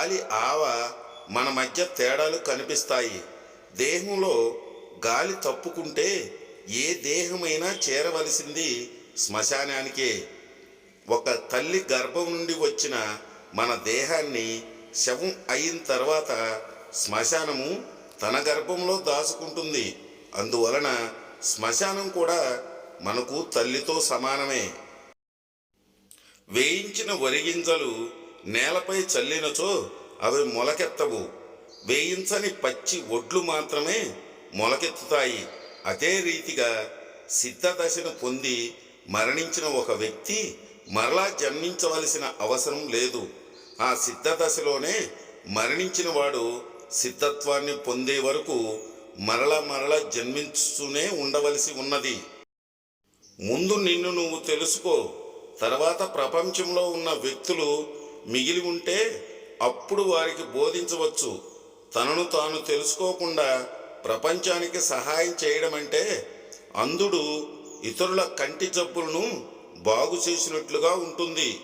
గాలి ఆవ మన మధ్య తేడాలు కనిపిస్తాయి. దేహంలో గాలి తప్పుకుంటే ఏ దేహమైనా చేరవలసింది శ్మశానానికే. ఒక తల్లి గర్భం నుండి వచ్చిన మన దేహాన్ని శవం అయిన తర్వాత శ్మశానము తన గర్భంలో దాచుకుంటుంది. అందువలన శ్మశానం కూడా మనకు తల్లితో సమానమే. వేయించిన వరిగింజలు నేలపై చల్లినచో అవి మొలకెత్తవు. వేయించని పచ్చి ఒడ్లు మాత్రమే మొలకెత్తుతాయి. అదే రీతిగా సిద్ధదశను పొంది మరణించిన ఒక వ్యక్తి మరలా జన్మించవలసిన అవసరం లేదు. ఆ సిద్ధదశలోనే మరణించిన వాడు సిద్ధత్వాన్ని పొందే వరకు మరల మరల జన్మించుతూనే ఉండవలసి ఉన్నది. ముందు నిన్ను నువ్వు తెలుసుకో. తర్వాత ప్రపంచంలో ఉన్న వ్యక్తులు మిగిలి ఉంటే అప్పుడు వారికి బోధించవచ్చు. తనను తాను తెలుసుకోకుండా ప్రపంచానికి సహాయం చేయడం అంటే అంధుడు ఇతరుల కంటి జబ్బులను బాగు చేసినట్లుగా ఉంటుంది.